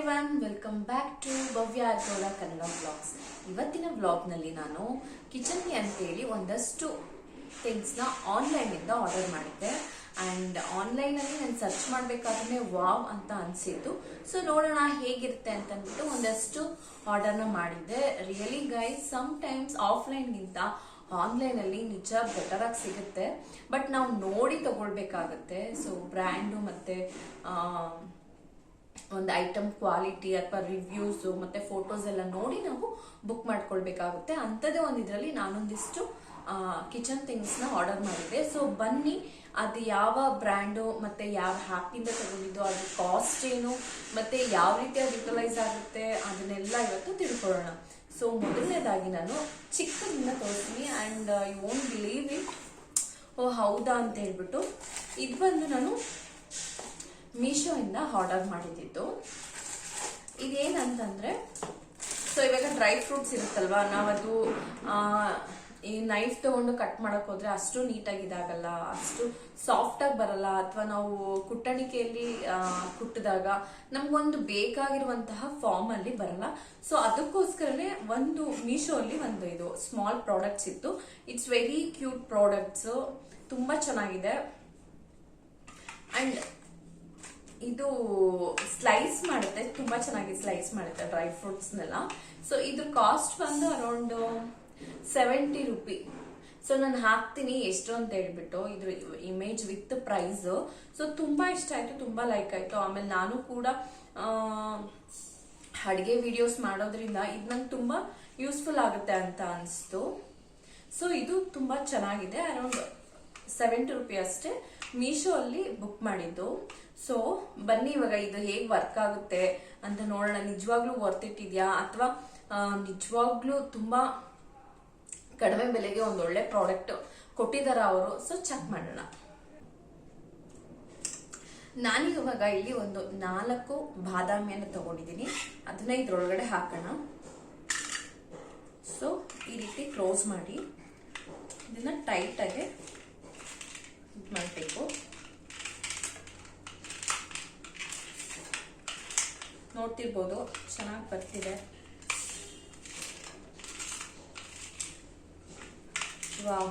Everyone welcome back to Bhavya Ajola Kannada blogs ಇವತ್ತಿನ ಬ್ಲಾಗ್ನಲ್ಲಿ ನಾನು ಕಿಚನ್ಗೆ ಅಂತೇಳಿ ಒಂದಷ್ಟು ಥಿಂಗ್ಸ್ನ ಆನ್ಲೈನಿಂದ ಆರ್ಡರ್ ಮಾಡಿದ್ದೆ. ಆ್ಯಂಡ್ ಆನ್ಲೈನಲ್ಲಿ ನಾನು ಸರ್ಚ್ ಮಾಡಬೇಕಾದ್ರೆ ವಾವ್ ಅಂತ ಅನಿಸಿತ್ತು. ಸೊ ನೋಡೋಣ ಹೇಗಿರುತ್ತೆ ಅಂತ ಅಂದ್ಬಿಟ್ಟು ಒಂದಷ್ಟು ಆರ್ಡರ್ನ ಮಾಡಿದ್ದೆ. ರಿಯಲಿ ಗೈಸ್ ಸಮ್ ಟೈಮ್ಸ್ ಆಫ್ಲೈನ್ಗಿಂತ ಆನ್ಲೈನಲ್ಲಿ ನಿಜ ಬೆಟರ್ ಆಗಿ ಸಿಗುತ್ತೆ. ಬಟ್ ನಾವು ನೋಡಿ ತಗೊಳ್ಬೇಕಾಗತ್ತೆ. ಸೊ ಬ್ರ್ಯಾಂಡು ಮತ್ತೆ ಒಂದು ಐಟಮ್ ಕ್ವಾಲಿಟಿ ಅಥವಾ ರಿವ್ಯೂಸ್ ಮತ್ತೆ ಫೋಟೋಸ್ ಎಲ್ಲ ನೋಡಿ ನಾವು ಬುಕ್ ಮಾಡ್ಕೊಳ್ಬೇಕಾಗುತ್ತೆ. ಅಂಥದ್ದೇ ಒಂದು ಇದರಲ್ಲಿ ನಾನೊಂದಿಷ್ಟು ಕಿಚನ್ ಥಿಂಗ್ಸ್ನ ಆರ್ಡರ್ ಮಾಡಿದ್ದೆ. ಸೊ ಬನ್ನಿ, ಅದು ಯಾವ ಬ್ರ್ಯಾಂಡು ಮತ್ತೆ ಯಾವ ಹ್ಯಾಪಿಂದ ತಗೊಂಡಿದ್ದು, ಅದ್ರ ಕಾಸ್ಟ್ ಏನು, ಮತ್ತೆ ಯಾವ ರೀತಿ ಅದು ಯುಟಿಲೈಸ್ ಆಗುತ್ತೆ, ಅದನ್ನೆಲ್ಲ ಇವತ್ತು ತಿಳ್ಕೊಳ್ಳೋಣ. ಸೊ ಮೊದಲನೇದಾಗಿ ನಾನು ಚಿಕ್ಕದಿಂದ ತೋರಿಸ್ತೀನಿ and you won't believe it ಓ, ಹೌದಾ ಅಂತ ಹೇಳ್ಬಿಟ್ಟು. ಇದು ಬಂದು ನಾನು ಮೀಶೋ ಇಂದ ಆರ್ಡರ್ ಮಾಡಿದ್ದು. ಇದೇನಂತಂದ್ರೆ ಸೊ ಇವಾಗ ಡ್ರೈ ಫ್ರೂಟ್ಸ್ ಇರುತ್ತಲ್ವಾ, ನಾವದು ಈ ನೈಫ್ ತಗೊಂಡು ಕಟ್ ಮಾಡಕ್ ಹೋದ್ರೆ ಅಷ್ಟು ನೀಟಾಗಿ ಇದಾಗಲ್ಲ ಅಷ್ಟು ಸಾಫ್ಟ್ ಆಗಿ ಬರಲ್ಲ, ಅಥವಾ ನಾವು ಕುಟ್ಟಣಿಕೆಯಲ್ಲಿ ಕುಟ್ಟಿದಾಗ ನಮ್ಗೊಂದು ಬೇಕಾಗಿರುವಂತಹ ಫಾರ್ಮ್ ಅಲ್ಲಿ ಬರಲ್ಲ. ಸೊ ಅದಕ್ಕೋಸ್ಕರನೇ ಒಂದು ಮೀಶೋ ಅಲ್ಲಿ ಒಂದು ಇದು ಸ್ಮಾಲ್ ಪ್ರಾಡಕ್ಟ್ಸ್ ಇತ್ತು. ಇಟ್ಸ್ ವೆರಿ ಕ್ಯೂಟ್ ಪ್ರಾಡಕ್ಟ್ಸ್ ತುಂಬಾ ಚೆನ್ನಾಗಿದೆ. ಅಂಡ್ ಇದು ಸ್ಲೈಸ್ ಮಾಡುತ್ತೆ, ತುಂಬಾ ಚೆನ್ನಾಗಿ ಸ್ಲೈಸ್ ಮಾಡುತ್ತೆ ಡ್ರೈ ಫ್ರೂಟ್ಸ್ನೆಲ್ಲ ಸೊ ಇದ್ರ ಕಾಸ್ಟ್ ಬಂದು ಅರೌಂಡ್ ಸೆವೆಂಟಿ ರುಪಿ ಸೊ ನಾನು ಹಾಕ್ತೀನಿ ಎಷ್ಟು ಅಂತ ಹೇಳ್ಬಿಟ್ಟು ಇದ್ರ ಇಮೇಜ್ ವಿತ್ ಪ್ರೈಸ್ ಸೊ ತುಂಬಾ ಇಷ್ಟ ಆಯ್ತು, ತುಂಬಾ ಲೈಕ್ ಆಯ್ತು. ಆಮೇಲೆ ನಾನು ಕೂಡ ಅಡಿಗೆ ವಿಡಿಯೋಸ್ ಮಾಡೋದ್ರಿಂದ ಇದು ನಂಗೆ ತುಂಬಾ ಯೂಸ್ಫುಲ್ ಆಗುತ್ತೆ ಅಂತ ಅನಿಸ್ತು. ಸೊ ಇದು ತುಂಬಾ ಚೆನ್ನಾಗಿದೆ ಅರೌಂಡ್ ಸೆವೆಂಟಿ ರುಪಿ ಅಷ್ಟೇ. ಮೀಶೋ ಅಲ್ಲಿ ಬುಕ್ ಮಾಡಿದ್ದು. ಸೊ, ಬನ್ನಿ ಇವಾಗ ಇದು ಹೇಗ್ ವರ್ಕ್ ಆಗುತ್ತೆ ಅಂತ ನೋಡೋಣ. ನಿಜವಾಗ್ಲೂ ವರ್ತ್ ಇಟ್ಟಿದ್ಯಾ ಅಥವಾ ನಿಜವಾಗ್ಲೂ ತುಂಬಾ ಕಡಿಮೆ ಬೆಲೆಗೆ ಒಂದು ಒಳ್ಳೆ ಪ್ರಾಡಕ್ಟ್ ಕೊಟ್ಟಿದಾರ ಅವರು. ಸೊ ಚೆಕ್ ಮಾಡೋಣ. ನಾನಿವಾಗ ಇಲ್ಲಿ ಒಂದು ನಾಲ್ಕು ಬಾದಾಮಿಯನ್ನು ತಗೊಂಡಿದ್ದೀನಿ. ಅದನ್ನ ಇದ್ರೊಳಗಡೆ ಹಾಕೋಣ. ಸೊ, ಈ ರೀತಿ ಕ್ಲೋಸ್ ಮಾಡಿ. ಇದನ್ನ ಟೈಟ್ ಆಗಿ ಇದ್ ಮಾಡಬೇಕು. ನೋಡ್ತಿರ್ಬೋದು, ಚೆನ್ನಾಗಿ ಬರ್ತಿದೆ. ವಾವ್.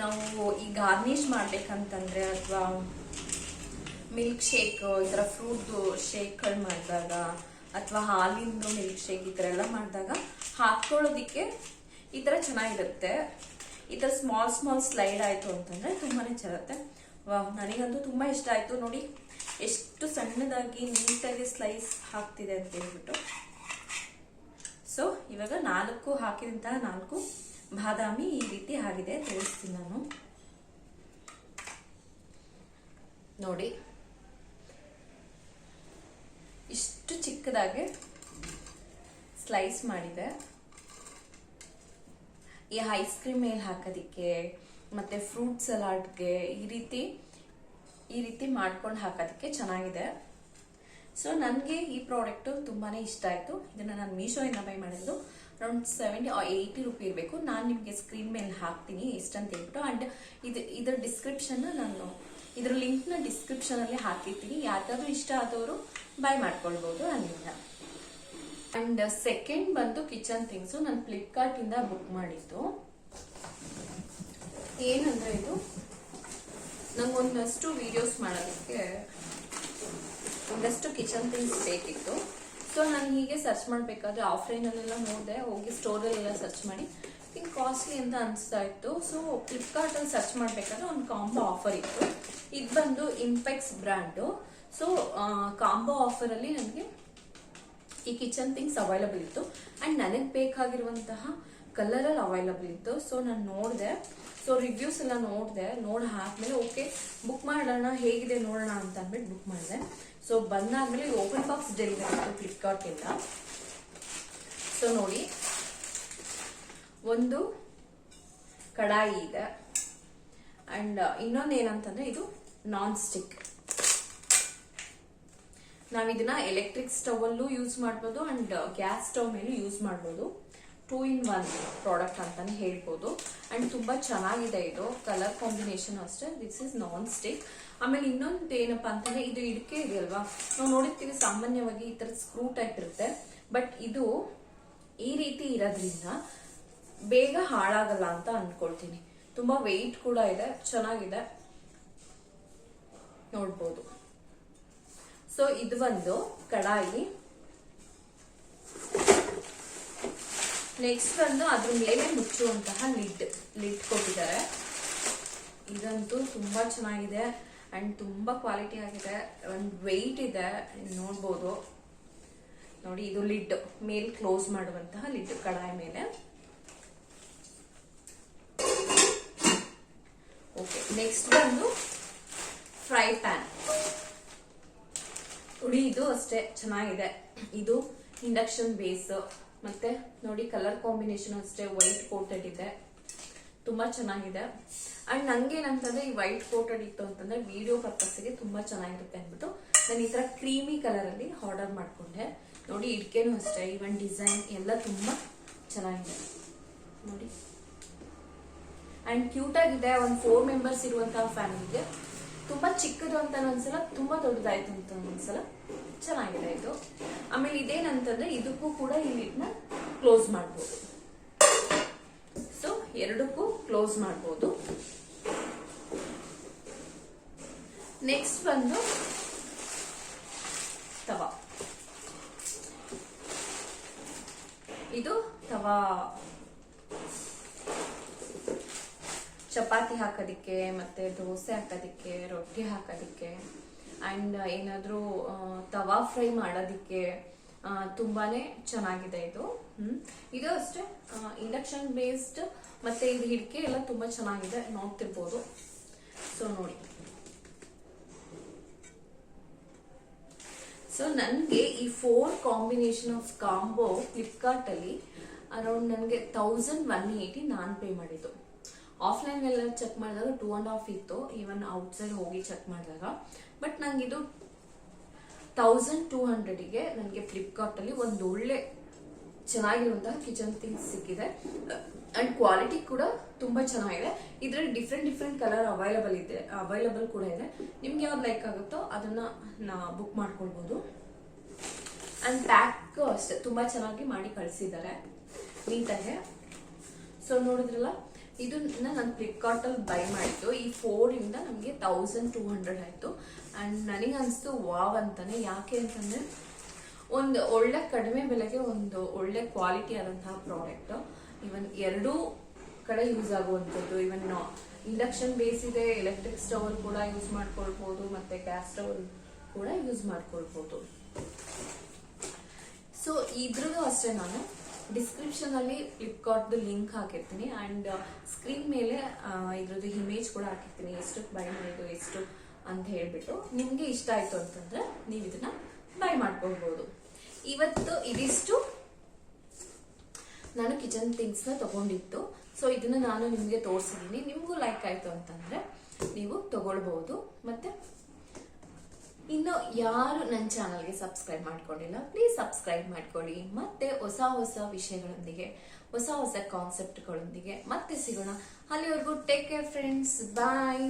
ನಾವು ಈ ಗಾರ್ನಿಶ್ ಮಾಡ್ಬೇಕಂತಂದ್ರೆ ಅಥವಾ ಮಿಲ್ಕ್ ಶೇಕ್, ಈ ಥರ ಫ್ರೂಟ್ ಶೇಕ್ಗಳು ಮಾಡಿದಾಗ, ಅಥವಾ ಹಾಲಿಂದು ಮಿಲ್ಕ್ ಶೇಕ್ ಈ ಥರ ಎಲ್ಲ ಮಾಡಿದಾಗ ಹಾಕೊಳ್ಳೋದಿಕ್ಕೆ ಈ ಥರ ಚೆನ್ನಾಗಿರುತ್ತೆ. ಈ ಥರ ಸ್ಮಾಲ್ ಸ್ಮಾಲ್ ಸ್ಲೈಡ್ ಆಯಿತು ಅಂತಂದ್ರೆ ತುಂಬಾನೇ ಚೆನ್ನಾಗುತ್ತೆ ವಾಹ್ ನನಗಂತೂ ತುಂಬ ಇಷ್ಟ ಆಯಿತು. ನೋಡಿ, ಎಷ್ಟು ಸಣ್ಣದಾಗಿ, ನೀಟಾಗಿ ಸ್ಲೈಸ್ ಹಾಕ್ತಿದೆ ಅಂತ ಹೇಳ್ಬಿಟ್ಟು. ಸೊ ಇವಾಗ ನಾಲ್ಕು, ಹಾಕಿದಂತಹ ನಾಲ್ಕು ಬಾದಾಮಿ ಈ ರೀತಿ ಆಗಿದೆ ತೋರಿಸ್ತೀನಿ ನಾನು. ನೋಡಿ, ಇಷ್ಟು ಚಿಕ್ಕದಾಗಿ ಸ್ಲೈಸ್ ಮಾಡಿದೆ. ಈ ಐಸ್ ಕ್ರೀಮ್ ಮೇಲೆ ಹಾಕೋದಿಕ್ಕೆ, ಮತ್ತೆ ಫ್ರೂಟ್ ಸಲಾಡ್ಗೆ ಈ ರೀತಿ ಈ ರೀತಿ ಮಾಡ್ಕೊಂಡು ಹಾಕೋದಕ್ಕೆ ಚೆನ್ನಾಗಿದೆ. ಸೊ ನನಗೆ ಈ ಪ್ರಾಡಕ್ಟು ತುಂಬಾ ಇಷ್ಟ ಆಯಿತು. ಇದನ್ನು ನಾನು ಮೀಶೋಯಿಂದ ಬೈ ಮಾಡಿದ್ದು ಅರೌಂಡ್ ಸೆವೆಂಟಿ ಏಯ್ಟಿ ರುಪಿ ಇರಬೇಕು. ನಾನು ನಿಮಗೆ ಸ್ಕ್ರೀನ್ ಮೇಲೆ ಹಾಕ್ತೀನಿ ಎಷ್ಟಂತ ಹೇಳ್ಬಿಟ್ಟು. ಆ್ಯಂಡ್ ಇದು, ಇದರ ಡಿಸ್ಕ್ರಿಪ್ಷನ್ ನಾನು ಇದರ ಲಿಂಕ್ನ ಡಿಸ್ಕ್ರಿಪ್ಷನಲ್ಲಿ ಹಾಕಿರ್ತೀನಿ. ಯಾರಿಗಾದ್ರೂ ಇಷ್ಟ ಆದವರು ಬೈ ಮಾಡ್ಕೊಳ್ಬೋದು ಅಲ್ಲಿಂದ ಅಂಡ್ ಸೆಕೆಂಡ್ ಬಂತು ಕಿಚನ್ ಥಿಂಗ್ಸ್ ನಾನು ಫ್ಲಿಪ್ಕಾರ್ಟ್ ಇಂದ ಬುಕ್ ಮಾಡಿದ್ದು. ಏನಂದ್ರೆ ಇದು, ನಂಗೊಂದಷ್ಟು ವಿಡಿಯೋಸ್ ಮಾಡೋದಕ್ಕೆ ಒಂದಷ್ಟು ಕಿಚನ್ ಥಿಂಗ್ಸ್ ಬೇಕಿತ್ತು. ಸೊ ನಾನು ಹೀಗೆ ಸರ್ಚ್ ಮಾಡಬೇಕಾದ್ರೆ ಆಫ್ಲೈನಲ್ಲೆಲ್ಲ ನೋಡಿದೆ, ಹೋಗಿ ಸ್ಟೋರಲ್ಲೆಲ್ಲ ಸರ್ಚ್ ಮಾಡಿ. ಹಿಂಗೆ ಕಾಸ್ಟ್ಲಿ ಅಂತ ಅನಿಸ್ತಾ ಇತ್ತು. ಸೊ ಫ್ಲಿಪ್ಕಾರ್ಟಲ್ಲಿ ಸರ್ಚ್ ಮಾಡಬೇಕಾದ್ರೆ ಒಂದು ಕಾಂಬೋ ಆಫರ್ ಇತ್ತು. ಇದು ಬಂದು ಇಂಪೆಕ್ಸ್ ಬ್ರ್ಯಾಂಡು ಸೊ ಕಾಂಬೋ ಆಫರಲ್ಲಿ ನನಗೆ ಈ ಕಿಚನ್ ಥಿಂಗ್ಸ್ ಅವೈಲಬಲ್ ಇತ್ತು. ಆ್ಯಂಡ್ ನನಗೆ ಬೇಕಾಗಿರುವಂತಹ ಕಲರಲ್ಲಿ ಅವೈಲಬಲ್ ಇತ್ತು. ಸೊ ನಾನು ನೋಡಿದೆ. ಸೊ ರಿವ್ಯೂಸ್ ಎಲ್ಲ ನೋಡಿದೆ. ನೋಡಿ ಆದ್ಮೇಲೆ ಓಕೆ ಬುಕ್ ಮಾಡೋಣ, ಹೇಗಿದೆ ನೋಡೋಣ ಅಂತ ಅಂದ್ಬಿಟ್ಟು ಬುಕ್ ಮಾಡಿದೆ. ಸೊ ಬಂದಾದ್ಮೇಲೆ ಓಪನ್ ಬಾಕ್ಸ್ ಡೆಲಿವರಿ ಇತ್ತು ಫ್ಲಿಪ್ಕಾರ್ಟ್ ಇಂದ ಸೊ ನೋಡಿ, ಒಂದು ಕಡಾಯಿ ಇದೆ ಅಂಡ್ ಇನ್ನೊಂದು ಏನಂತಂದ್ರೆ ಇದು ನಾನ್ ಸ್ಟಿಕ್ ನಾವ್ ಇದನ್ನ ಎಲೆಕ್ಟ್ರಿಕ್ ಸ್ಟವ್ ಅಲ್ಲೂ ಯೂಸ್ ಮಾಡ್ಬೋದು ಅಂಡ್ ಗ್ಯಾಸ್ ಸ್ಟವ್ ಮೇಲೂ ಯೂಸ್ ಮಾಡ್ಬೋದು. ಟೂ ಇನ್ ಒನ್ ಪ್ರಾಡಕ್ಟ್ ಅಂತಾನೆ ಹೇಳ್ಬೋದು. ಅಂಡ್ ತುಂಬಾ ಚೆನ್ನಾಗಿದೆ ಇದು ಕಲರ್ ಕಾಂಬಿನೇಷನ್ ಅಷ್ಟೇ. ದಿಸ್ ಇಸ್ ನಾನ್ ಸ್ಟಿಕ್ ಆಮೇಲೆ ಇನ್ನೊಂದು ಏನಪ್ಪಾ ಅಂತಂದ್ರೆ, ಇದು ಇಡಕೆ ಇದೆಯಲ್ವಾ? ನಾವು ನೋಡಿರ್ತೀವಿ ಸಾಮಾನ್ಯವಾಗಿ ಈ ತರ ಸ್ಕ್ರೂ ಟೈಪ್ ಇರುತ್ತೆ. ಬಟ್ ಇದು ಈ ರೀತಿ ಇರೋದ್ರಿಂದ ಬೇಗ ಹಾಳಾಗಲ್ಲ ಅಂತ ಅನ್ಕೊಳ್ತೀನಿ. ತುಂಬಾ ವೆಯ್ಟ್ ಕೂಡ ಇದೆ, ಚೆನ್ನಾಗಿದೆ. ನೋಡ್ಬೋದು. ಸೊ ಇದು ಒಂದು ಕಡಾಯಿ. ನೆಕ್ಸ್ಟ್ ಬಂದು ಅದ್ರ ಮೇಲೆ ಮುಚ್ಚುವಂತಹ ಲಿಡ್ ಲಿಡ್ ಕೊಟ್ಟಿದ್ದಾರೆ. ಇದಂತೂ ತುಂಬಾ ಚೆನ್ನಾಗಿದೆ ಅಂಡ್ ತುಂಬಾ ಕ್ವಾಲಿಟಿ ಆಗಿದೆ. ಒಂದು ವೆಯ್ಟ್ ಇದೆ, ನೋಡ್ಬೋದು. ನೋಡಿ, ಇದು ಲಿಡ್, ಮೇಲ್ ಕ್ಲೋಸ್ ಮಾಡುವಂತಹ ಲಿಡ್ ಕಡಾಯಿ ಮೇಲೆ. ಓಕೆ ನೆಕ್ಸ್ಟ್ ಬಂದು ಫ್ರೈ ಪ್ಯಾನ್ ಇದು ಅಷ್ಟೇ ಚೆನ್ನಾಗಿದೆ. ಇದು ಇಂಡಕ್ಷನ್ ಬೇಸ್ ಮತ್ತೆ ನೋಡಿ ಕಲರ್ ಕಾಂಬಿನೇಷನ್ ಅಷ್ಟೇ ವೈಟ್ ಕೋಟೆಡ್ ಇದೆ. ತುಂಬಾ ಚೆನ್ನಾಗಿದೆ. ಅಂಡ್ ನಂಗೇನಂತಂದ್ರೆ ಈ ವೈಟ್ ಕೋಟೆಡ್ ಇತ್ತು ಅಂತಂದ್ರೆ ವಿಡಿಯೋ ಪರ್ಪಸ್ಗೆ ತುಂಬಾ ಚೆನ್ನಾಗಿರುತ್ತೆ ಅಂದ್ಬಿಟ್ಟು ನಾನು ಈ ತರ ಕ್ರೀಮಿ ಕಲರ್ ಅಲ್ಲಿ ಆರ್ಡರ್ ಮಾಡ್ಕೊಂಡೆ. ನೋಡಿ ಇಡ್ಕೆನೂ ಅಷ್ಟೇ ಈವನ್ ಡಿಸೈನ್ ಎಲ್ಲ ತುಂಬಾ ಚೆನ್ನಾಗಿದೆ. ನೋಡಿ. ಅಂಡ್ ಕ್ಯೂಟ್ ಆಗಿದೆ, ಒಂದು ಫೋರ್ ಮೆಂಬರ್ಸ್ ಇರುವಂತಹ ಫ್ಯಾಮಿಲಿಗೆ ತುಂಬಾ ಚಿಕ್ಕದು ಅಂತ ಅನ್ಸಲ್ಲ ತುಂಬಾ ದೊಡ್ಡದಾಯ್ತು ಅಂತ ಅನ್ಸಲ್ಲ ಚೆನ್ನಾಗಿದೆ ಇದು. ಆಮೇಲೆ ಇದೇನಂತಂದ್ರೆ ಇದಕ್ಕೂ ಕೂಡ ಈ ಕ್ಲೋಸ್ ಮಾಡ್ಬೋದು. ಸೊ ಎರಡಕ್ಕೂ ಕ್ಲೋಸ್ ಮಾಡ್ಬೋದು. ನೆಕ್ಸ್ಟ್ ಬಂದು ತವಾ. ಇದು ತವಾ. ಚಪಾತಿ ಹಾಕೋದಿಕ್ಕೆ ಮತ್ತೆ ದೋಸೆ ಹಾಕೋದಿಕ್ಕೆ, ರೊಟ್ಟಿ ಹಾಕೋದಿಕ್ಕೆ ಅಂಡ್ ಏನಾದರೂ ತವಾ ಫ್ರೈ ಮಾಡೋದಿಕ್ಕೆ ತುಂಬಾ ಚೆನ್ನಾಗಿದೆ ಇದು. ಇದು ಅಷ್ಟೇ ಇಂಡಕ್ಷನ್ ಬೇಸ್ಡ್ ಮತ್ತೆ ಇದು ಹಿಡಿಕೆ ಎಲ್ಲ ತುಂಬಾ ಚೆನ್ನಾಗಿದೆ ನೋಡ್ತಿರ್ಬೋದು. ಸೊ ನೋಡಿ. ಸೊ ನನಗೆ ಈ ಫೋರ್ ಕಾಂಬಿನೇಷನ್ ಆಫ್ ಕಾಂಬೋ ಫ್ಲಿಪ್ಕಾರ್ಟಲ್ಲಿ ಅರೌಂಡ್ ನನಗೆ ತೌಸಂಡ್ ಒನ್ ಏಯ್ಟಿ ನಾನು ಪೇ ಮಾಡಿದ್ದು. ಆಫ್ಲೈನ್ ಎಲ್ಲ ಚೆಕ್ ಮಾಡಿದಾಗ ಟೂ ಅಂಡ್ ಹಾಫ್ ಇತ್ತು. ಈವನ್ ಔಟ್ಸೈಡ್ ಹೋಗಿ ಚೆಕ್ ಮಾಡಿದಾಗ. ಬಟ್ ನಂಗಿದು ತೌಸಂಡ್ ಟೂ ಹಂಡ್ರೆಡಿಗೆ ನನಗೆ ಫ್ಲಿಪ್ಕಾರ್ಟ್ ಅಲ್ಲಿ ಒಂದು ಒಳ್ಳೆ ಚೆನ್ನಾಗಿರುವಂತಹ ಕಿಚನ್ ಥಿಂಗ್ಸ್ ಸಿಕ್ಕಿದೆ. ಅಂಡ್ ಕ್ವಾಲಿಟಿ ಕೂಡ ತುಂಬಾ ಚೆನ್ನಾಗಿದೆ. ಇದರಲ್ಲಿ ಡಿಫ್ರೆಂಟ್ ಡಿಫ್ರೆಂಟ್ ಕಲರ್ ಅವೈಲಬಲ್ ಇದೆ. ಅವೈಲಬಲ್ ಕೂಡ ಇದೆ. ನಿಮ್ಗೆ ಯಾವ್ದು ಲೈಕ್ ಆಗುತ್ತೋ ಅದನ್ನ ನಾ ಬುಕ್ ಮಾಡ್ಕೊಳ್ಬಹುದು ಅಂಡ್ ಪ್ಯಾಕ್ ಅಷ್ಟೇ. ತುಂಬಾ ಚೆನ್ನಾಗಿ ಮಾಡಿ ಕಳಿಸಿದ್ದಾರೆ. ನೀಟಾಗೆ. ಸೊ ನೋಡಿದ್ರಲ್ಲ ಇದನ್ನ ನಾನು ಫ್ಲಿಪ್ಕಾರ್ಟ್ ಅಲ್ಲಿ ಬೈ ಮಾಡಿದ್ದು ಈ ಫೋರಿಂದ ನಮಗೆ ತೌಸಂಡ್ ಟೂ ಹಂಡ್ರೆಡ್ ಆಯಿತು. ಆ್ಯಂಡ್ ನನಗೆ ಅನಿಸ್ತು, ವಾವ್ ಅಂತಾನೆ. ಯಾಕೆ ಅಂತಂದರೆ, ಒಂದು ಒಳ್ಳೆ ಕಡಿಮೆ ಬೆಲೆಗೆ ಒಂದು ಒಳ್ಳೆ ಕ್ವಾಲಿಟಿ ಆದಂತಹ ಪ್ರಾಡಕ್ಟ್ ಇವನ್ ಎರಡೂ ಕಡೆ ಯೂಸ್ ಆಗುವಂಥದ್ದು. ಇವನ್ ಇಂಡಕ್ಷನ್ ಬೇಸ್ ಇದೆ ಎಲೆಕ್ಟ್ರಿಕ್ ಸ್ಟವ್ ಕೂಡ ಯೂಸ್ ಮಾಡ್ಕೊಳ್ಬಹುದು ಮತ್ತೆ ಗ್ಯಾಸ್ ಸ್ಟವ್ ಕೂಡ ಯೂಸ್ ಮಾಡ್ಕೊಳ್ಬಹುದು ಸೊ ಇದ್ರದ್ದು ಅಷ್ಟೇ ನಾನು. ಡಿಸ್ಕ್ರಿಪ್ಷನ್ ಅಲ್ಲಿ ಫ್ಲಿಪ್ಕಾರ್ಟ್ ಲಿಂಕ್ ಹಾಕಿರ್ತೀನಿ. ಅಂಡ್ ಸ್ಕ್ರೀನ್ ಮೇಲೆ ಆ, ಇದ್ರದ್ದು ಇಮೇಜ್ ಕೂಡ ಹಾಕಿರ್ತೀನಿ. ಎಷ್ಟು ಬೈ ಮಾಡಿದ್ದು ಎಷ್ಟು ಅಂತ ಹೇಳ್ಬಿಟ್ಟು. ನಿಮ್ಗೆ ಇಷ್ಟ ಆಯ್ತು ಅಂತಂದ್ರೆ ನೀವು ಇದನ್ನ ಬೈ ಮಾಡ್ಕೊಳ್ಬಹುದು ಇವತ್ತು ಇದಿಷ್ಟು. ನಾನು ಕಿಚನ್ ಥಿಂಗ್ಸ್ನ ತಗೊಂಡಿತ್ತು ಸೊ ಇದನ್ನ ನಾನು ನಿಮ್ಗೆ ತೋರಿಸಿದೀನಿ. ನಿಮ್ಗೂ ಲೈಕ್ ಆಯ್ತು ಅಂತಂದ್ರೆ ನೀವು ತಗೊಳ್ಬಹುದು ಮತ್ತೆ ಇನ್ನು ಯಾರು ನನ್ನ ಚಾನಲ್ಗೆ ಸಬ್ಸ್ಕ್ರೈಬ್ ಮಾಡ್ಕೊಂಡಿಲ್ಲ ಪ್ಲೀಸ್ ಸಬ್ಸ್ಕ್ರೈಬ್ ಮಾಡ್ಕೊಳ್ಳಿ ಮತ್ತೆ ಹೊಸ ಹೊಸ ವಿಷಯಗಳೊಂದಿಗೆ, ಹೊಸ ಹೊಸ ಕಾನ್ಸೆಪ್ಟ್ಗಳೊಂದಿಗೆ ಮತ್ತೆ ಸಿಗೋಣ. ಅಲ್ಲಿವರೆಗೂ ಟೇಕ್ ಕೇರ್ ಫ್ರೆಂಡ್ಸ್ ಬಾಯ್